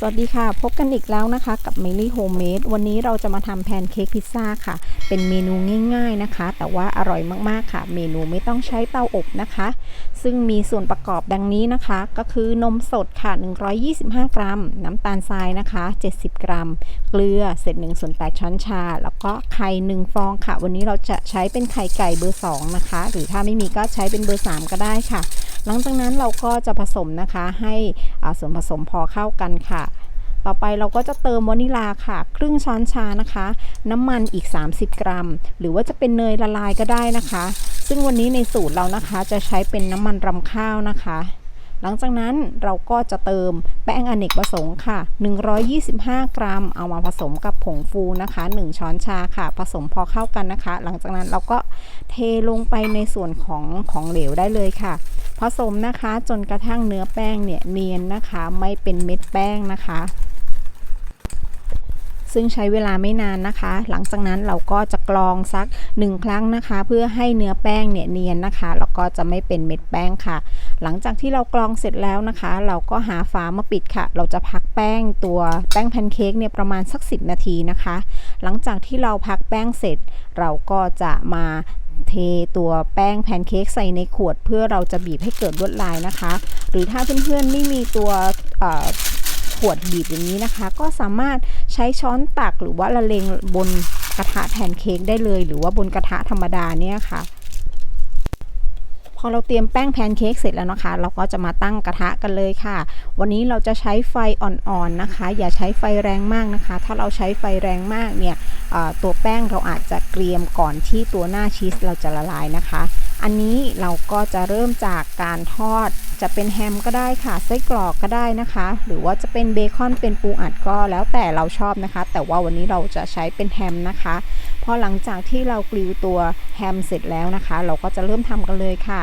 สวัสดีค่ะ พบกันอีกแล้วนะคะ กับ m มลี่โฮมเมดวันนี้เราจะมาทำแพนเค้กพิซซ่าค่ะ เป็นเมนูง่าย ๆนะคะ แต่ว่าอร่อยมากๆค่ะ เมนูไม่ต้องใช้เตาอบนะคะ ซึ่งมีส่วนประกอบดังนี้นะคะ ก็คือนมสดค่ะ 125 กรัม น้ำตาลทรายนะคะ 70 กรัม เกลือเศษ1ส่วน8ช้อนชา แล้วก็ไข่ 1 ฟองค่ะ วันนี้เราจะใช้เป็นไข่ไก่เบอร์ 2 นะคะ หรือถ้าไม่มีก็ใช้เป็นเบอร์ 3 ก็ได้ค่ะ หลังจากนั้นเราก็จะผสมนะคะให้ส่วนผสมพอเข้ากันค่ะ ต่อไปเราก็จะเติมวานิลาค่ะ ครึ่งช้อนชานะคะ น้ำมันอีก 30 กรัม หรือว่าจะเป็นเนยละลายก็ได้นะคะ ซึ่งวันนี้ในสูตรเรานะคะจะใช้เป็นน้ำมันรำข้าวนะคะหลังจากนั้นเราก็จะเติมแป้งอเนกประสงค์ค่ะ 125 กรัม เอามาผสมกับผงฟูนะคะ 1 ช้อนชาค่ะ ผสมพอเข้ากันนะคะ หลังจากนั้นเราก็เทลงไปในส่วนของของเหลวได้เลยค่ะ ผสมนะคะจนกระทั่งเนื้อแป้งเนี่ยเนียนนะคะ ไม่เป็นเม็ดแป้งนะคะ ซึ่งใช้เวลาไม่นานนะคะ หลังจากนั้นเราก็จะกรองสัก 1 ครั้งนะคะ เพื่อให้เนื้อแป้งเนี่ยเนียนนะคะ แล้วก็จะไม่เป็นเม็ดแป้งค่ะ หลังจากที่เรากรองเสร็จแล้วนะคะ เราก็หาฝามาปิดค่ะ เราจะพักแป้งตัวแป้งแพนเค้กเนี่ยประมาณสัก 10 นาทีนะคะ หลังจากที่เราพักแป้งเสร็จ เราก็จะมาเทตัวแป้งแพนเค้กใส่ในขวด เพื่อเราจะบีบให้เกิดลวดลายนะคะ หรือถ้าเพื่อนๆไม่มีตัว ขวดบีบอย่างนี้นะคะ ก็สามารถใช้ช้อนตักหรือว่าละเลงบนกระทะแพนเค้กได้เลย หรือว่าบนกระทะธรรมดาเนี่ยค่ะ พอเราเตรียมแป้งแพนเค้กเสร็จแล้วนะคะ เราก็จะมาตั้งกระทะกันเลยค่ะ วันนี้เราจะใช้ไฟอ่อนๆนะคะ อย่าใช้ไฟแรงมากนะคะ ถ้าเราใช้ไฟแรงมากเนี่ยตัวแป้งเราอาจจะเกรียมก่อนที่ตัวหน้าชีสเราจะละลายนะคะ อันนี้เราก็จะเริ่มจากการทอด จะเป็นแฮมก็ได้ค่ะไส้กรอกก็ได้นะคะ หรือว่าจะเป็นเบคอนเป็นปูอัดก็แล้วแต่เราชอบนะคะ แต่ว่าวันนี้เราจะใช้เป็นแฮมนะคะพอหลังจากที่เรากริวตัวแฮมเสร็จแล้วนะคะ เราก็จะเริ่มทำกันเลยค่ะ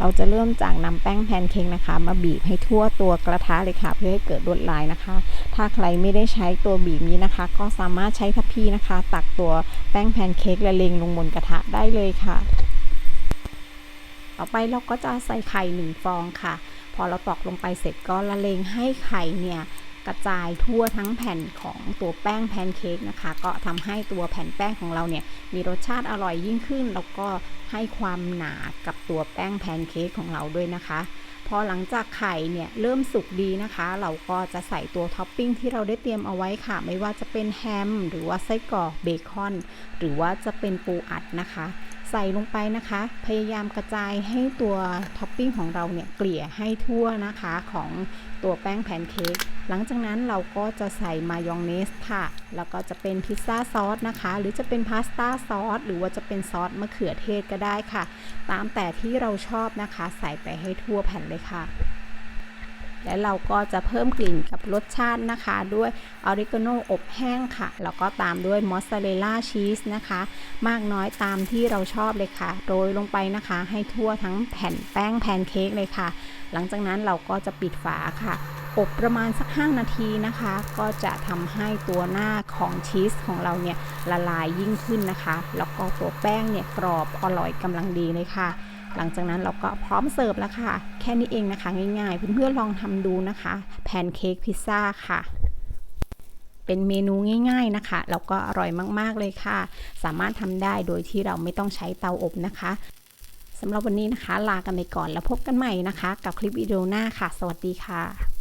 เราจะเริ่มจากนำแป้งแพนเค้กนะคะ มาบีบให้ทั่วตัวกระทะเลยค่ะ เพื่อให้เกิดลวดลายนะคะ ถ้าใครไม่ได้ใช้ตัวบีบนี้นะคะ ก็สามารถใช้ทัพพีนะคะ ตักตัวแป้งแพนเค้กละเลงลงบนกระทะได้เลยค่ะ ต่อไปเราก็จะใส่ไข่หนึ่งฟองค่ะ พอเราตอกลงไปเสร็จก็ละเลงให้ไข่เนี่ยกระจายทั่วทั้งแผ่นของตัวแป้งแพนเค้กนะคะ ก็ทำให้ตัวแผ่นแป้งของเราเนี่ยมีรสชาติอร่อยยิ่งขึ้น แล้วก็ให้ความหนากับตัวแป้งแพนเค้กของเราด้วยนะคะพอหลังจากไข่เนี่ยเริ่มสุกดีนะคะ เราก็จะใส่ตัวท็อปปิ้งที่เราได้เตรียมเอาไว้ค่ะ ไม่ว่าจะเป็นแฮม หรือว่าไส้กรอกเบคอน หรือว่าจะเป็นปูอัดนะคะ ใส่ลงไปนะคะ พยายามกระจายให้ตัวท็อปปิ้งของเราเนี่ยเกลี่ยให้ทั่วนะคะของตัวแป้งแพนเค้กหลังจากนั้นเราก็จะใส่มายองเนสค่ะ แล้วก็จะเป็นพิซซ่าซอสนะคะ หรือจะเป็นพาสต้าซอสหรือว่าจะเป็นซอสมะเขือเทศก็ได้ค่ะ ตามแต่ที่เราชอบนะคะ ใส่ไปให้ทั่วแผ่นเลยค่ะ และเราก็จะเพิ่มกลิ่นกับรสชาตินะคะ ด้วยออริกาโนอบแห้งค่ะ แล้วก็ตามด้วยมอสซาเรลล่าชีสนะคะ มากน้อยตามที่เราชอบเลยค่ะ โรยลงไปนะคะ ให้ทั่วทั้งแผ่นแป้งแพนเค้กเลยค่ะ หลังจากนั้นเราก็จะปิดฝาค่ะ อบประมาณสัก 5 นาทีนะคะ ก็จะทำให้ตัวหน้าของชีสของเราเนี่ยละลายยิ่งขึ้นนะคะ แล้วก็ตัวแป้งเนี่ยกรอบอร่อยกำลังดีเลยค่ะ หลังจากนั้นเราก็พร้อมเสิร์ฟแล้วค่ะ แค่นี้เองนะคะ ง่ายๆ เพื่อนๆลองทำดูนะคะ แพนเค้กพิซซ่าค่ะเป็นเมนูง่าย ๆนะคะ แล้วก็อร่อยมากๆเลยค่ะ สามารถทำได้โดยที่เราไม่ต้องใช้เตาอบนะคะสำหรับวันนี้นะคะ ลากันไปก่อนแล้วพบกันใหม่นะคะ กับคลิปวิดีโอหน้าค่ะ สวัสดีค่ะ